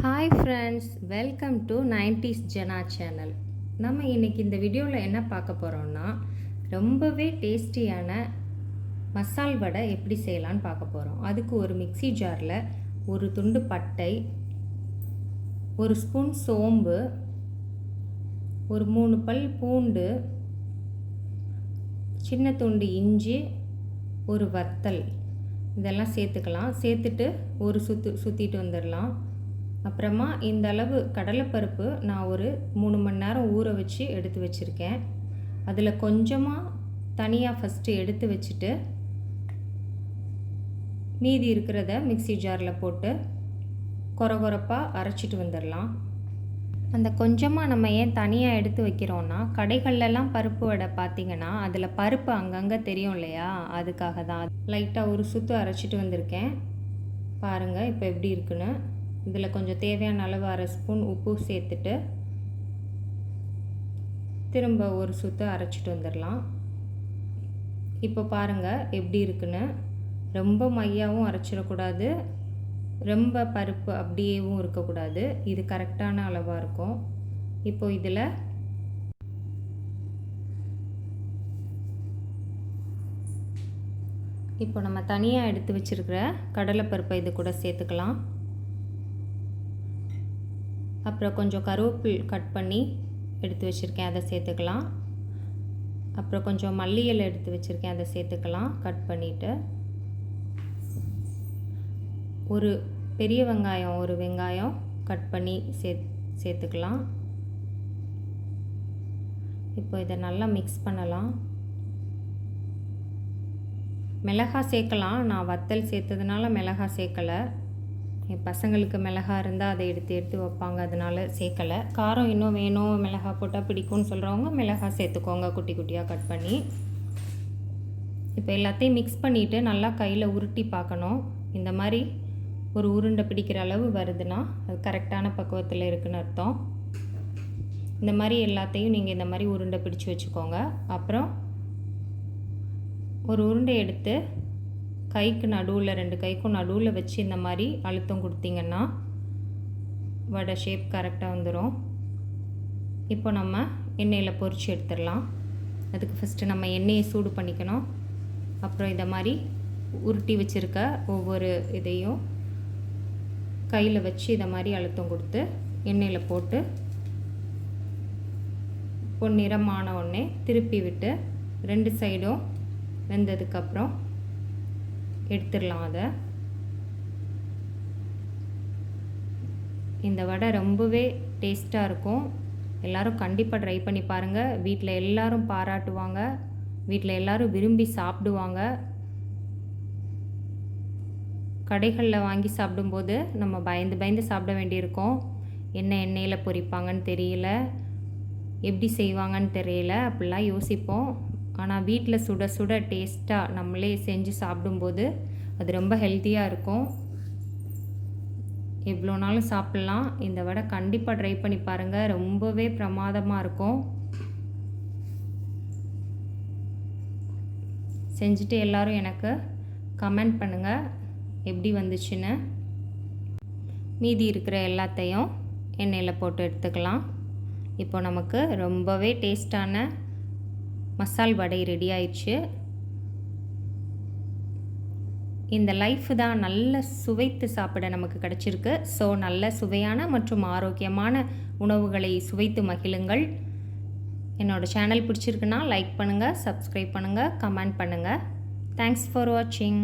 Hi friends welcome to nineties Jena channel நம்ம இன்றைக்கி இந்த வீடியோவில் என்ன பார்க்க போகிறோம்னா ரொம்பவே டேஸ்டியான மசால் வடை எப்படி செய்யலான்னு பார்க்க போகிறோம் அதுக்கு ஒரு மிக்ஸி ஜாரில் ஒரு துண்டு பட்டை ஒரு ஸ்பூன் சோம்பு ஒரு மூணு பல் பூண்டு சின்ன துண்டு இஞ்சி ஒரு வத்தல். இதெல்லாம் சேர்த்துக்கலாம். சேர்த்துட்டு ஒரு சுற்று சுற்றிட்டு வந்துடலாம். அப்புறமா இந்த அளவு கடலைப்பருப்பு நான் ஒரு மூணு மணி நேரம் ஊற வச்சு எடுத்து வச்சுருக்கேன். அதில் கொஞ்சமாக தனியாக ஃபஸ்ட்டு எடுத்து வச்சுட்டு மீதி இருக்கிறத மிக்ஸி ஜாரில் போட்டு கொர கொரப்பாக அரைச்சிட்டு வந்துடலாம். அந்த கொஞ்சமாக நம்ம ஏன் தனியாக எடுத்து வைக்கிறோன்னா கடைகள்லலாம் பருப்பு வடை பார்த்தீங்கன்னா அதில் பருப்பு அங்கங்கே தெரியும் இல்லையா? அதுக்காக தான். லைட்டாக ஒரு சுற்று அரைச்சிட்டு வந்திருக்கேன். பாருங்கள் இப்போ எப்படி இருக்குன்னு. இதில் கொஞ்சம் தேவையான அளவு அரை ஸ்பூன் உப்பு சேர்த்துட்டு திரும்ப ஒரு சுற்று அரைச்சிட்டு வந்துடலாம். இப்போ பாருங்கள் எப்படி இருக்குன்னு. ரொம்ப மையாவும் அரைச்சிடக்கூடாது. ரொம்ப பருப்பு அப்படியேவும் இருக்கக்கூடாது. இது கரெக்டான அளவாக இருக்கும். இப்போ இதில் இப்போ நம்ம தனியாக எடுத்து வச்சுருக்கிற கடலைப்பருப்பை இது கூட சேர்த்துக்கலாம். அப்புறம் கொஞ்சம் கருவேப்பில் கட் பண்ணி எடுத்து வச்சுருக்கேன். அதை சேர்த்துக்கலாம். அப்புறம் கொஞ்சம் மல்லி இலை எடுத்து வச்சுருக்கேன். அதை சேர்த்துக்கலாம். கட் பண்ணிவிட்டு ஒரு பெரிய வெங்காயம் ஒரு வெங்காயம் கட் பண்ணி சே சேர்த்துக்கலாம். இப்போ இதை நல்லா மிக்ஸ் பண்ணலாம். மிளகாய் சேர்க்கலாம். நான் வத்தல் சேர்த்ததுனால மிளகாய் சேர்க்கலை. என் பசங்களுக்கு மிளகா இருந்தால் அதை எடுத்து எடுத்து வைப்பாங்க. அதனால சேர்க்கலை. காரம் இன்னும் வேணும். மிளகா போட்டால் பிடிக்கும்னு சொல்கிறவங்க மிளகா சேர்த்துக்கோங்க. குட்டி குட்டியாக கட் பண்ணி. இப்போ எல்லாத்தையும் மிக்ஸ் பண்ணிவிட்டு நல்லா கையில் உருட்டி பார்க்கணும். இந்த மாதிரி ஒரு உருண்டை பிடிக்கிற அளவு வருதுன்னா அது கரெக்டான பக்குவத்தில் இருக்குன்னு அர்த்தம். இந்த மாதிரி எல்லாத்தையும் நீங்கள் இந்த மாதிரி உருண்டை பிடிச்சி வச்சுக்கோங்க. அப்புறம் ஒரு உருண்டை எடுத்து கைக்கு நடுவில் ரெண்டு கைக்கும் நடுவில் வச்சு இந்த மாதிரி அழுத்தம் கொடுத்தீங்கன்னா வடை ஷேப் கரெக்டாக வந்துடும் இப்போ நம்ம எண்ணெயில் பொரித்து எடுத்துடலாம். அதுக்கு ஃபஸ்ட்டு நம்ம எண்ணெயை சூடு பண்ணிக்கணும். அப்புறம் இதை மாதிரி உருட்டி வச்சுருக்க ஒவ்வொரு இதையும் கையில் வச்சு இதை மாதிரி அழுத்தம் கொடுத்து எண்ணெயில் போட்டு பொன்னிறமான உடனே திருப்பி விட்டு ரெண்டு சைடும் வெந்ததுக்கப்புறம் எடுத்துடலாம் அதை. இந்த வடை ரொம்பவே டேஸ்ட்டாக இருக்கும். எல்லோரும் கண்டிப்பாக ட்ரை பண்ணி பாருங்கள் வீட்டில் எல்லோரும் பாராட்டுவாங்க. வீட்டில் எல்லோரும் விரும்பி சாப்பிடுவாங்க. கடைகளில் வாங்கி சாப்பிடும்போது நம்ம பயந்து பயந்து சாப்பிட வேண்டியிருக்கோம். என்ன எண்ணெயில் பொரிப்பாங்கன்னு தெரியல. எப்படி செய்வாங்கன்னு தெரியல. அப்படிலாம் யோசிப்போம். ஆனால் வீட்டில் சுட சுட டேஸ்ட்டாக நம்மளே செஞ்சு சாப்பிடும்போது அது ரொம்ப ஹெல்த்தியாக இருக்கும். எவ்வளோ நாளும் சாப்பிட்லாம். இந்த வடை கண்டிப்பாக ட்ரை பண்ணி பாருங்கள் ரொம்பவே பிரமாதமாக இருக்கும். செஞ்சுட்டு எல்லோரும் எனக்கு கமெண்ட் பண்ணுங்கள் எப்படி வந்துச்சுன்னு. மீதி இருக்கிற எல்லாத்தையும் எண்ணெயில் போட்டு எடுத்துக்கலாம். இப்போ நமக்கு ரொம்பவே டேஸ்டான மசால் வடை ரெடி ஆயிடுச்சு. இந்த லைஃப் தான் நல்ல சுவைத்து சாப்பிட நமக்கு கிடச்சிருக்கு. ஸோ நல்ல சுவையான மற்றும் ஆரோக்கியமான உணவுகளை சுவைத்து மகிழுங்கள். என்னோடய சேனல் பிடிச்சிருக்குன்னா லைக் பண்ணுங்கள் சப்ஸ்கிரைப் பண்ணுங்கள் கமெண்ட் பண்ணுங்கள் தேங்க்ஸ் ஃபார் வாட்சிங்